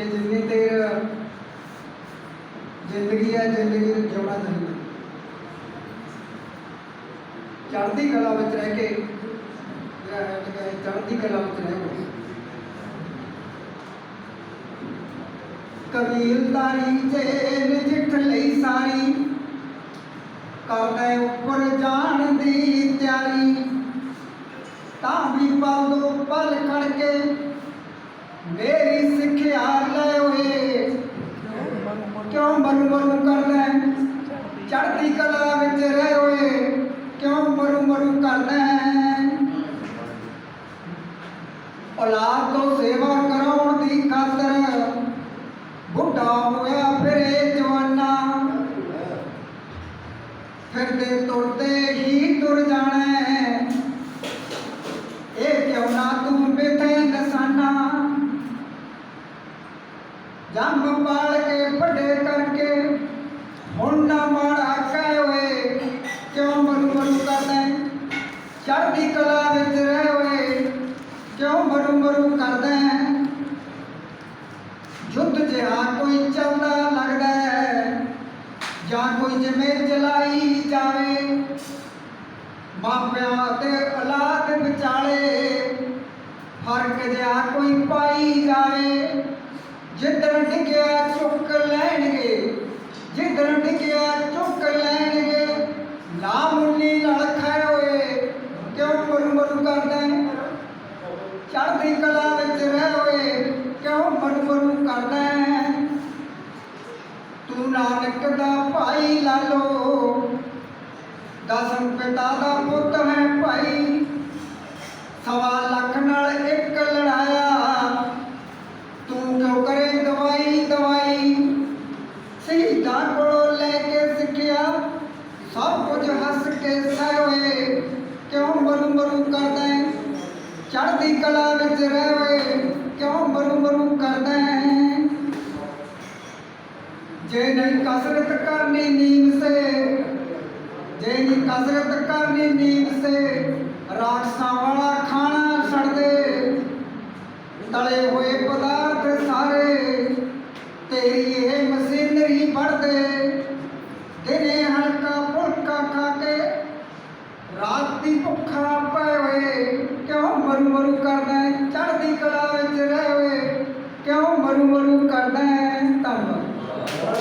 ਕਿ ਜਿੰਨੀ ਦੇਰ ਜ਼ਿੰਦਗੀ ਹੈ ਜ਼ਿੰਦਗੀ ਨੂੰ ਜਿਉਣਾ ਚਾਹੀਦਾ। ਚੜ੍ਹਦੀ ਕਲਾ ਵਿੱਚ ਰਹਿ ਕੇ, ਜਿਹੜਾ ਹੈ ਚੜ੍ਹਦੀ ਕਲਾ ਵਿੱਚ ਰਹੋ ਕਬੀਲਦਾਰੀ ਜੇ ਨਜਿੱਠ ਲਈ ਸਾਰੀ, ਕਰਦੇ ਉੱਪਰ ਜਾਣ ਦੀ ਤਿਆਰੀ। ਤਾਂ ਵੀ ਪਲ ਦੋ ਪਲ ਖੜ ਕੇ ਮੇਰੀ ਸਿੱਖਿਆ ਲੈ ਓਏ। ਕਿਉਂ ਮਰੂ ਮਰੂ ਕਰਦਾ ਹੈ? ਚੜ੍ਹਦੀ ਕਲਾ ਵਿੱਚ ਰਹਿ ਓਏ। ਕਿਉਂ ਮਰੂ ਮਰੂ ਕਰਦਾ ਹੈ? ਔਲਾਦ ਤੋਂ ਸੇਵਾ ਕਰਾਉਣ ਦੀ ਖਾਤਰ ਬੁੱਢਾ ਹੋਇਆ ਫਿਰ ਇਹ ਜਵਾਨਾ। ਫਿਰਦੇ ਤੁਰਦੇ ਹੀ ਤੁਰ ਜਾਣਾ। ਇਹ ਕਿਉਂ ਨਾ ਤੂੰ ਬੇਥੇ ਨਸਾਨਾ? ਜੰਮ ਪਾਲ ਕੇ ਵੱਡੇ ਕਰਕੇ ਹੁਣ ਨਾ ਮਾੜਾ ਕਹਿ ਓਏ ਕਿਉਂ ਮਰੂ ਮਰੂ ਕਰਦਾ ਹੈ? ਚੜ੍ਹਦੀ ਕਲਾ ਵਿੱਚ ਰਹਿ ਓਏ ਕਿਉਂ ਮਰੂ ਮਰੂ ਕਰਦਾ ਹੈ? ਯੁੱਧ ਜਿਹਾ ਕੋਈ ਚੱਲਦਾ ਲੱਗਦਾ ਹੈ ਜਾਂ ਕੋਈ ਜਿਵੇਂ ਚਲਾਈ ਜਾਵੇ ਮਾਪਿਆਂ ਤੇ ਔਲਾਦ ਵਿਚਾਲੇ ਫਰਕ ਜਿਹਾ ਕੋਈ ਪਾਈ ਜਾਵੇ जिदड़िया चुक लैनगे जिदड़िया चुक लैनगे ना मुन्नी नलख होए, क्यों मरू मरू करदा चढ़ती कला बच्चे रह होए, क्यों मरू मरू दें तू नानक दा भाई लालो दसम पिता दा पुत्र सीधा कोड़ो लेके सिखिया। सब कुछ हंस के सहवे क्यों बरू बरू कर दें चढ़ती कला बिच रहवे क्यों बरू बरू कर दें जे नहीं कसरत करनी नीम से, जे नहीं कसरत करनी नीम से, राक्षसा वाला खाना छड़ दे तले हुए पदार्थ सारे, तेरी है मसीह ਤੇਰੀ ਵੜਦੇ। ਦਿਨੇ ਹਲਕਾ ਫੁਲਕਾ ਖਾ ਕੇ ਰਾਤ ਦੀ ਭੁੱਖਾ ਪਏ ਹੋਏ। ਕਿਉਂ ਮਰੂ ਮਰੂ ਕਰਦਾ